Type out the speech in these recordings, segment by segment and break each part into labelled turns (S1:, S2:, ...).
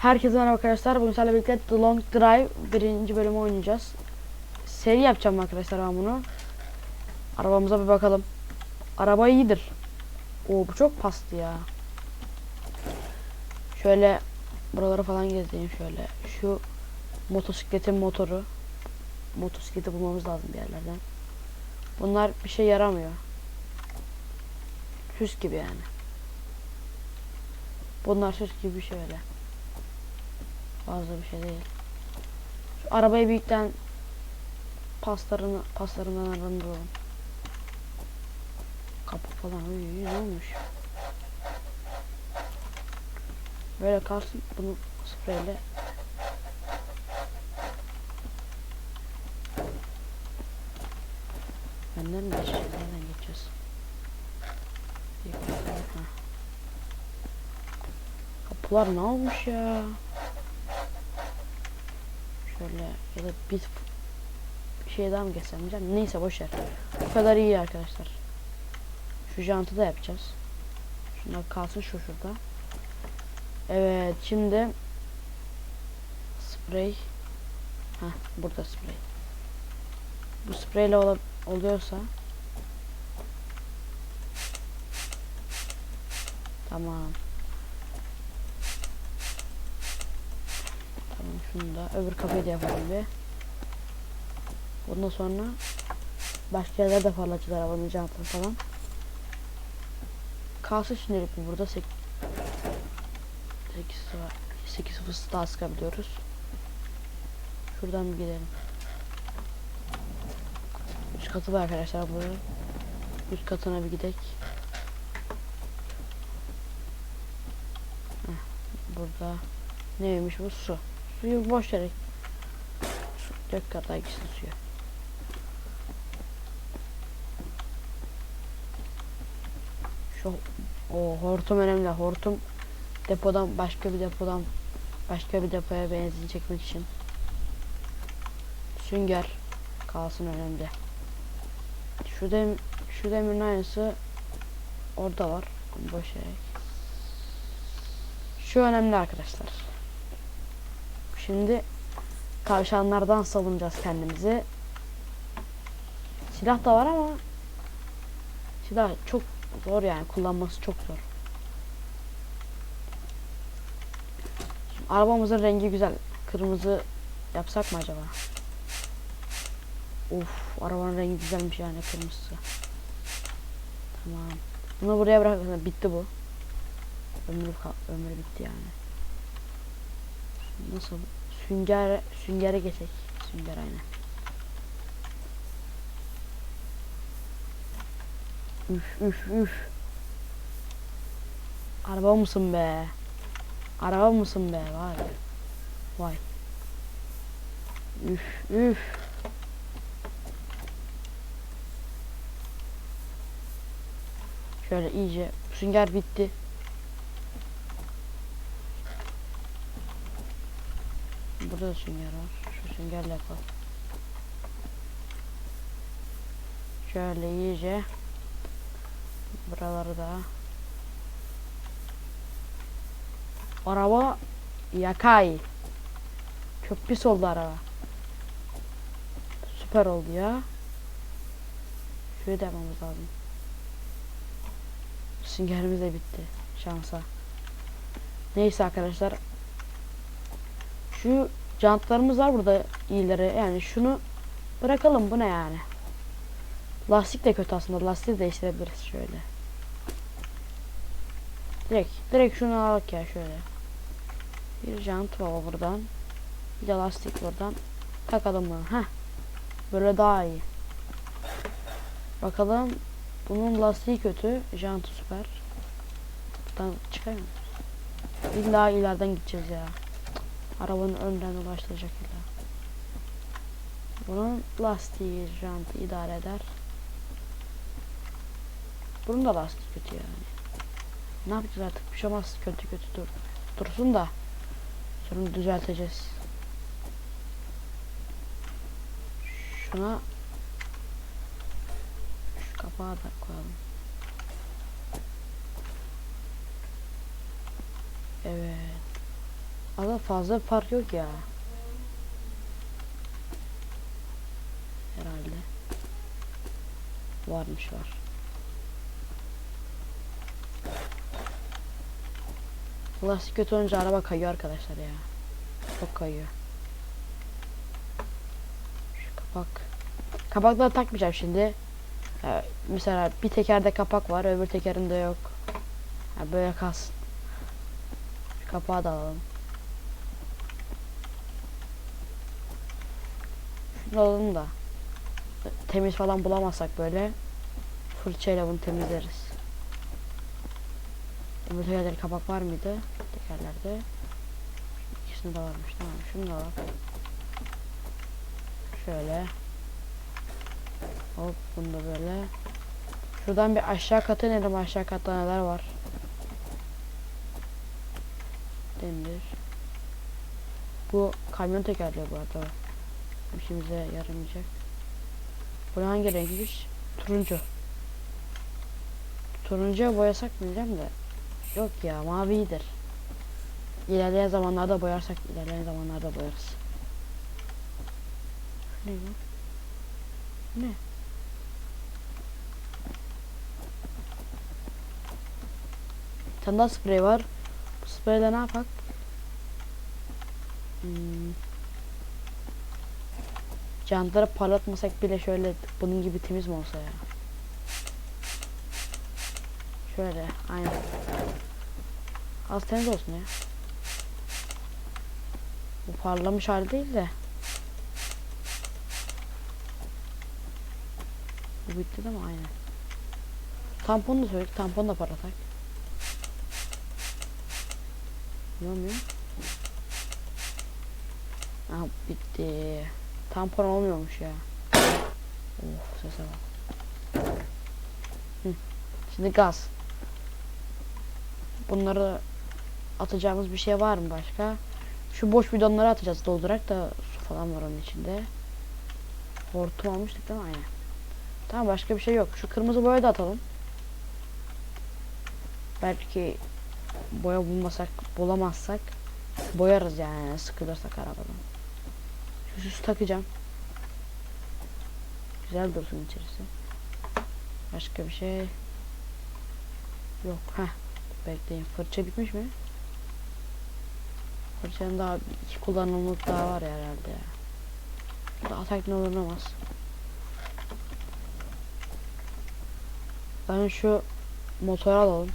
S1: Herkese merhaba arkadaşlar. Bugün sizlerle birlikte The Long Drive birinci bölümü oynayacağız. Seri yapacağım arkadaşlar ben bunu. Arabamıza bir bakalım. Araba iyidir. Oo bu çok pastı ya. Şöyle buraları falan gezeyim şöyle. Şu motosikletin motoru. Motosikleti bulmamız lazım bir yerlerden. Bunlar bir şey yaramıyor. Süs gibi yani. Bunlar süs gibi bir şey öyle. Fazla bir şey değil. Şu arabayı büyükten paslarını paslarından arındıralım. Kapı falan uy, uy, ne olmuş? Böyle kalsın bunu spreyle Benden mi geçeceğiz? Nereden geçeceğiz? Kapılar ne olmuş ya? Şöyle ya da bir şey daha mı geçsem diyeceğim. Neyse boşver. Bu kadar iyi arkadaşlar. Şu jantı da yapacağız. Şunlar kalsın şu şurada. Evet şimdi sprey ha burada sprey. Bu spreyle ola, oluyorsa tamam. Tamam şunu da öbür kapıyı da yapalım bir. Bundan sonra başka yerlerde de parlatacağız arabanın falan. Kalsın şimdilik bu burada 8 8 var. 8 fıstığı daha sıkabiliyoruz. Şuradan bir gidelim. Üst katı var arkadaşlar burada. Üst katına bir gidek. Burada neymiş bu su. Suyu boş yere dök kadar gitsin suya. Şu o hortum önemli. Hortum depodan başka bir depodan başka bir depoya benzin çekmek için. Sünger kalsın önemli. Şu dem şu demirin aynısı orada var. Boş yere. Şu önemli arkadaşlar. Şimdi tavşanlardan savunacağız kendimizi. Silah da var ama silah çok zor yani kullanması çok zor. Şimdi arabamızın rengi güzel. Kırmızı yapsak mı acaba? Of arabanın rengi güzelmiş yani kırmızısı. Tamam. Bunu buraya bırakalım. Bitti bu. Ömrü, ömrü bitti yani. Nasıl? Sünger, süngere geçek. Sünger aynen. Üf üf üf. Araba mısın be? Araba mısın be? Vay. Vay. Üf üf. Şöyle iyice sünger bitti. Burada da sünger var. Şu süngerle yapalım. Şöyle iyice buraları da araba yakay çok pis oldu araba. Süper oldu ya. Şöyle de yapmamız lazım. Süngerimiz de bitti şansa. Neyse arkadaşlar. Şu jantlarımız var burada iyileri yani şunu bırakalım bu ne yani Lastik de kötü aslında. Lastiği değiştirebiliriz şöyle. Direkt, direkt şunu alak ya şöyle. Bir jant var buradan. Bir de lastik buradan. Takalım bunu. Heh. Böyle daha iyi. Bakalım. Bunun lastiği kötü. Jantı süper. Buradan çıkamıyor muyuz? İlla ileriden gideceğiz ya. Arabanın önden ulaştıracak illa. Bunun lastiği, jantı idare eder. Bunun da lastiği kötü yani. Ne yapacağız artık? Bir şey olmaz. Kötü kötü dur. Dursun da. Sonra düzelteceğiz. Şuna şu kapağı da koyalım. Evet. Arada fazla fark yok ya. Herhalde. Varmış var. Lastik kötü olunca araba kayıyor arkadaşlar ya. Çok kayıyor. Şu kapak. Kapakları takmayacağım şimdi. Ya, mesela bir tekerde kapak var, öbür tekerinde yok. Ya böyle kalsın. Şu kapağı da alalım. Alalım da. Temiz falan bulamazsak böyle fırçayla bunu temizleriz. Öbür tekerlerde kapak var mıydı? Tekerlerde. İkisinde de varmış tamam. Şunu da alalım. Şöyle. Hop bunu da böyle. Şuradan bir aşağı kata inelim. Aşağı katta neler var? Demir. Bu kamyon tekerleği bu arada. İşimize yaramayacak. Bu hangi renkmiş? Turuncu. Turuncuya boyasak mı de. Yok ya mavi iyidir. İlerleyen zamanlarda boyarsak ilerleyen zamanlarda boyarız. Ne bu? Ne? Bir sprey var. Bu spreyle ne yapak? Hmm. Jantları parlatmasak bile şöyle bunun gibi temiz mi olsa ya? Şöyle aynen. Az temiz olsun ya. Bu parlamış hali değil de. Bu bitti değil mi? Aynen. Tamponu da söyledik. Tamponu da parlatak. Olmuyor. Aha bitti. Tampon olmuyormuş ya. Of sese bak. Şimdi gaz. Bunları atacağımız bir şey var mı başka? Şu boş bidonları atacağız doldurak da su falan var onun içinde. Hortum almıştık değil mi? Aynen. Tamam başka bir şey yok. Şu kırmızı boyayı da atalım. Belki boya bulmasak, bulamazsak boyarız yani sıkılırsak arabadan. Süsü takacağım. Güzel dursun içerisi. Başka bir şey yok. Heh. Bekleyin. Fırça bitmiş mi? Fırçanın daha iki kullanımlık daha var herhalde ya. Daha tekne olunamaz. Ben şu motoru alalım.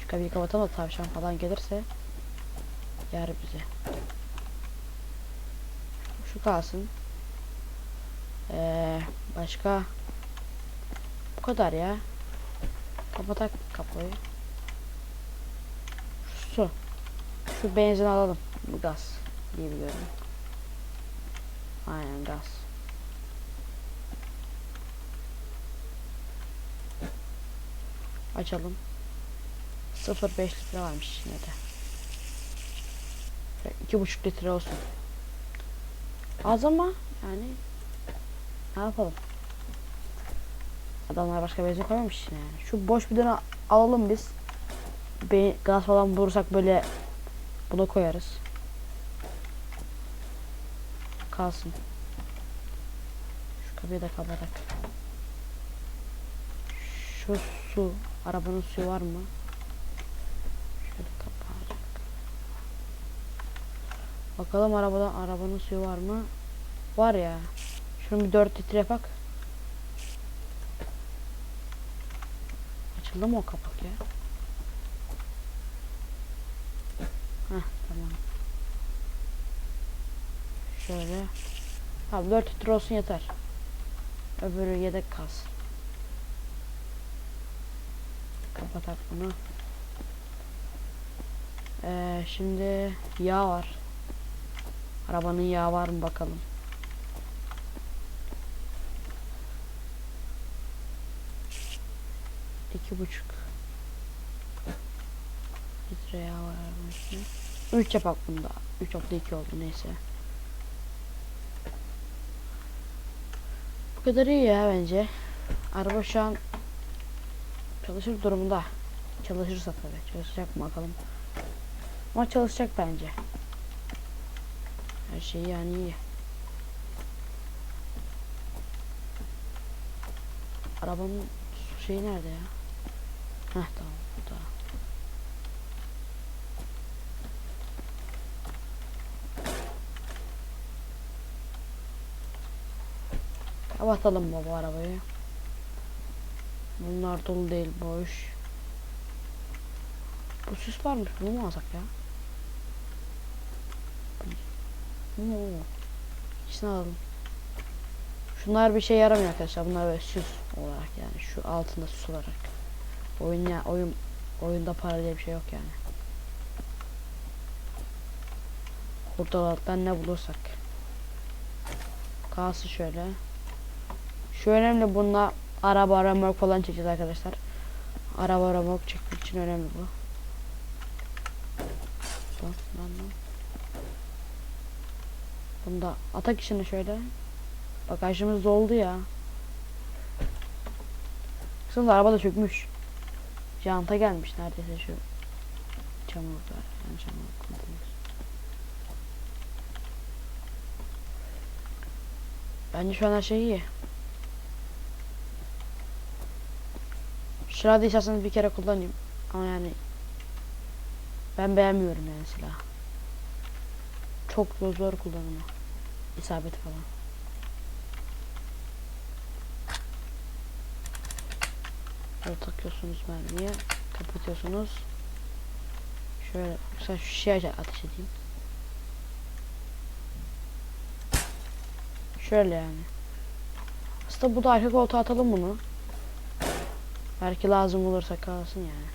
S1: Şu kapıyı kapatalım da tavşan falan gelirse yer bize. Şu kalsın. Ee, başka bu kadar ya. Kapatak kapıyı. Şu su. Şu benzin alalım. Bu gaz diye biliyorum. Aynen gaz. Açalım. 0.5 litre varmış yine de. Şöyle 2.5 litre olsun. Az ama yani ne yapalım? Adamlar başka benzin koymamış yani. Şu boş bidonu alalım biz. Bir gaz falan bulursak böyle buna koyarız. Kalsın. Şu kapıyı da kapatak. Şu su. Arabanın suyu var mı? Şöyle kapatak. Bakalım arabadan arabanın suyu var mı? Var ya. Şunu bir 4 litre yapak. Açıldı mı o kapak ya? Heh tamam. Şöyle. Abi 4 litre olsun yeter. Öbürü yedek kalsın. Kapatak bunu. Ee, şimdi yağ var. Arabanın yağı var mı bakalım. İki buçuk litre yağ var arabanın içinde. Üç yapak bunda. 3.2 oldu neyse. Bu kadar iyi ya bence. Araba şu an çalışır durumda. Çalışırsa tabii. Çalışacak mı bakalım. Ama çalışacak bence. Her şey yani iyi. Arabanın şeyi nerede ya? Heh tamam burada. Kapatalım baba arabayı. Bunlar dolu değil boş. Bu süs varmış bunu mu alsak ya? Oo. İkisini alalım. Şunlar bir şey yaramıyor arkadaşlar. Bunlar böyle süs olarak yani şu altında süs olarak. Oyun ya oyun oyunda para diye bir şey yok yani. Hurdalıktan ne bulursak. Kalsın şöyle. Şu önemli bununla araba aramak falan çekeceğiz arkadaşlar. Araba aramak çekmek için önemli bu. Lan lan lan. Bunda atak işini şöyle. Bagajımız doldu ya. Kısımda araba da çökmüş. Janta gelmiş neredeyse şu çamurlar. Yani çamur. Bence şu an her şey iyi. Silahı isterseniz bir kere kullanayım. Ama yani ben beğenmiyorum yani silah. Çok zor, kullanımı. İsabet falan. Böyle takıyorsunuz mermiye. Kapatıyorsunuz. Şöyle mesela şu şişeye ateş edeyim. Şöyle yani. Aslında bu da arka koltuğa atalım bunu. Belki lazım olursa kalsın yani.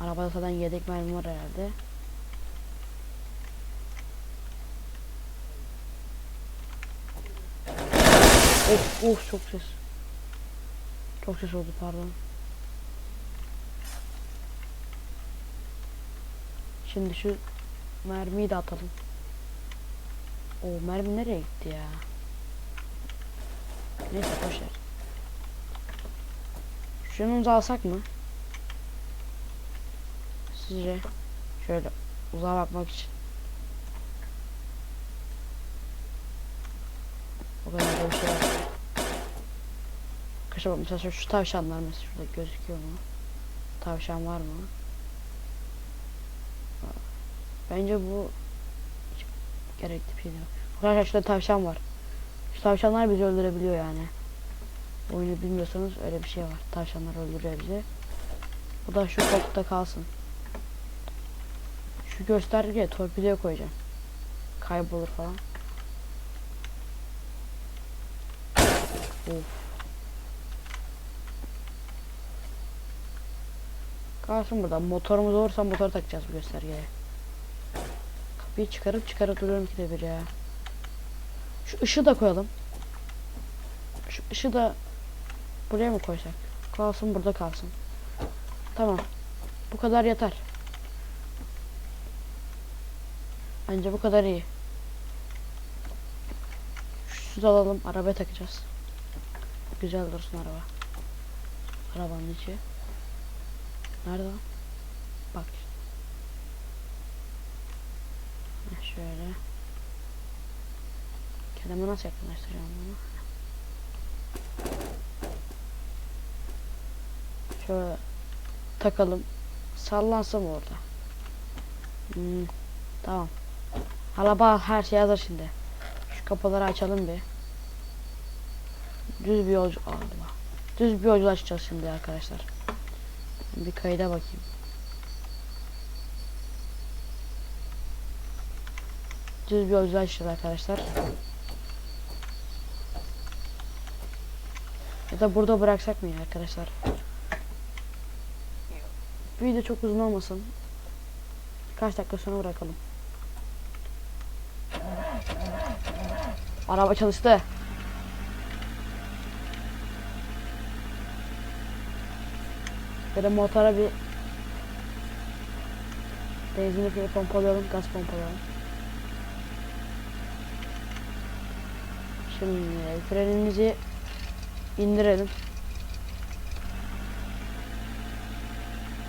S1: Arabada zaten yedek mermi var herhalde. Of of çok ses. Çok ses oldu pardon. Şimdi şu mermiyi de atalım. O mermi nereye gitti ya? Neyse boşver. Şunu alsak mı? Sizce şöyle uzağa bakmak için. O kadar da bir şey var. Bak mesela şu, tavşanlar mesela şurada gözüküyor mu? Tavşan var mı? Bence bu gerekli bir şey değil. Arkadaşlar şurada tavşan var. Şu tavşanlar bizi öldürebiliyor yani. Oyunu bilmiyorsanız öyle bir şey var. Tavşanlar öldürüyor bizi. Bu da şu koltukta kalsın. Şu göstergeye torpidoya koyacağım. Kaybolur falan. Of. Kalsın burada. Motorumuz olursa motor takacağız bu göstergeye. Kapıyı çıkarıp çıkarıp duruyorum ki de bir ya. Şu ışığı da koyalım. Şu ışığı da buraya mı koysak? Kalsın burada kalsın. Tamam. Bu kadar yeter. Bence bu kadar iyi. Şu alalım. Arabaya takacağız. Güzel dursun araba. Arabanın içi. Nerede lan? Bak. Şöyle. Kendime nasıl yakınlaştıracağım bunu? Şöyle takalım. Sallansam orada. Hmm, tamam. Araba her şey hazır şimdi. Şu kapıları açalım bir. Düz bir yolcu Allah. Düz bir yolculuğa çıkacağız şimdi arkadaşlar. Bir kayda bakayım. Düz bir yolculuğa çıkacağız arkadaşlar. Ya da burada bıraksak mı ya arkadaşlar? Video çok uzun olmasın. Kaç dakika sonra bırakalım. Araba çalıştı. Böyle motora bir benzinli bir pompalayalım, gaz pompalayalım. Şimdi frenimizi indirelim.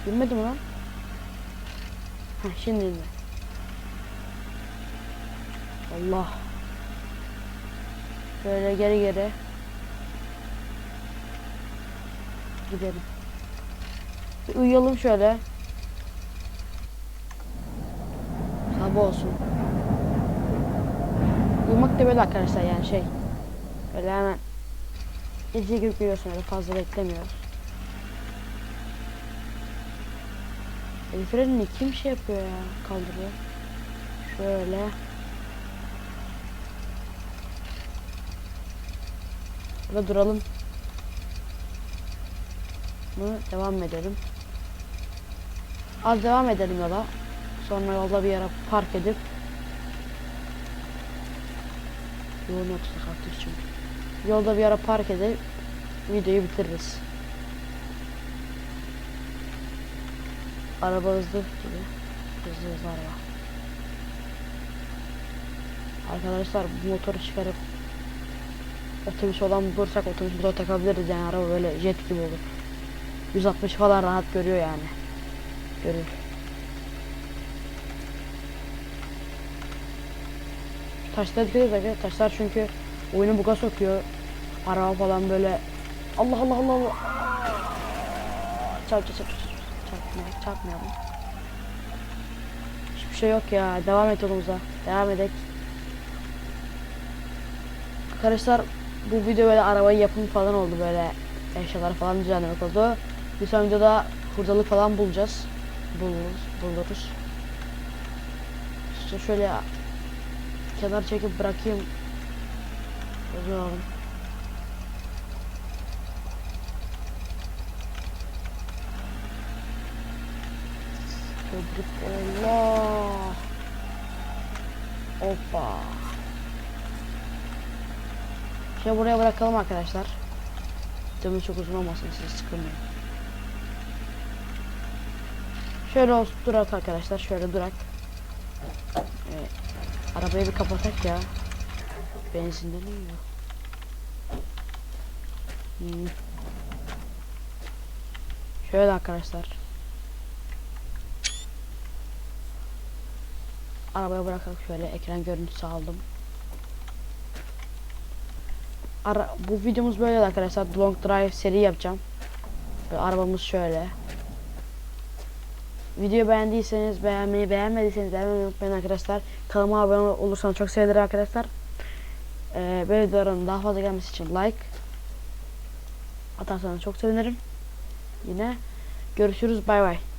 S1: Bilmedi lan? Heh, şimdi indi. Allah. Böyle geri geri. Gidelim. Uyuyalım şöyle. Sabah olsun. Uyumak da böyle arkadaşlar yani şey. Böyle hemen gece gibi geliyorsun öyle fazla beklemiyoruz. El frenini kim şey yapıyor ya kaldırıyor. Şöyle. Burada duralım. Bunu devam edelim. Az devam edelim yola. Sonra yolda bir yere park edip Yoğun otuzda kaktüs çünkü. Yolda bir yere park edip videoyu bitiririz. Araba hızlı gibi. Hızlı hızlı araba. Arkadaşlar bu motoru çıkarıp otobüs olan bulursak otobüs burada takabiliriz yani araba böyle jet gibi olur. 160 falan rahat görüyor yani. Görür. Şu Taşlara dikkat edin. Taşlar çünkü oyunu buga sokuyor. Araba falan böyle Allah Allah Allah Allah. Çarp çarp çarp. Çarpmayalım. Çarpmayalım. Hiçbir şey yok ya. Devam et yolumuza. Devam edek. Arkadaşlar bu video böyle arabayı yapımı falan oldu böyle eşyalar falan düzenlemek oldu. Bir sonraki videoda hurdalık falan bulacağız. Buluruz, buluruz. İşte şöyle kenar çekip bırakayım. Köprük Allah. Hoppa. Şimdi buraya bırakalım arkadaşlar. Videomuz çok uzun olmasın siz sıkılmayın. Şöyle olsun durak arkadaşlar şöyle durak. Evet. Arabayı bir kapatak ya. Benzinden yiyor. Hmm. Şöyle arkadaşlar. Arabaya bırakalım şöyle ekran görüntüsü aldım. Ara bu videomuz böyle arkadaşlar. Long Drive seri yapacağım. Böyle arabamız şöyle. Videoyu beğendiyseniz beğenmeyi, beğenmediyseniz beğenmeyi unutmayın arkadaşlar. Kanalıma abone olursanız çok sevinirim arkadaşlar. Ee, böyle videoların daha fazla gelmesi için like atarsanız çok sevinirim. Yine görüşürüz. Bay bay.